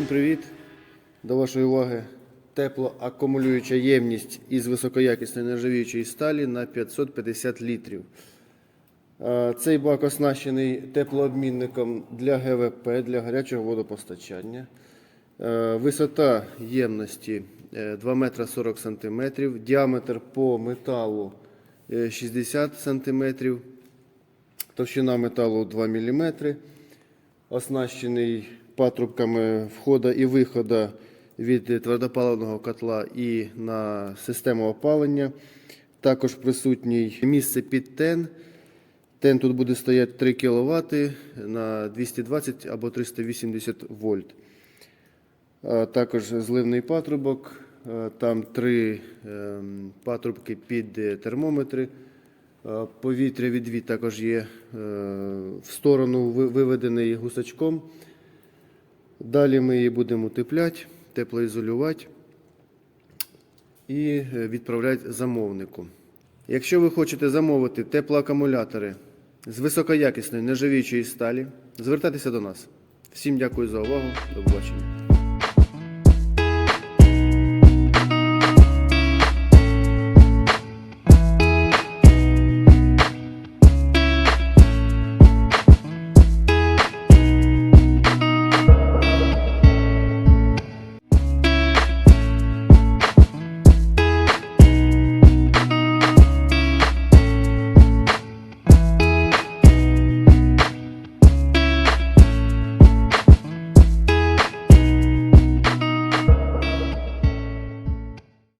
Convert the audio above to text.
Всім привіт! До вашої уваги теплоакумулююча ємність із високоякісної нержавіючої сталі на 550 літрів. Е, Цей бак оснащений теплообмінником для ГВП, для гарячого водопостачання. Е, Висота ємності е, 2 метра 40 сантиметрів, діаметр по металу е, 60 сантиметрів, товщина металу 2 мм, оснащений патрубками входу і виходу від твердопаливного котла і на систему опалення. Також присутній місце під тен. Тен тут буде стояти 3 кВт на 220 або 380 вольт. Також зливний патрубок, е, там три ем, патрубки під термометри. Е, Повітря відвід також є е, в сторону виведений гусачком. Далі ми її будемо утепляти, теплоізолювати і е, відправляти замовнику. Якщо ви хочете замовити теплоакумулятори з високоякісної нержавіючої сталі, звертайтеся до нас. Всім дякую за увагу. До побачення.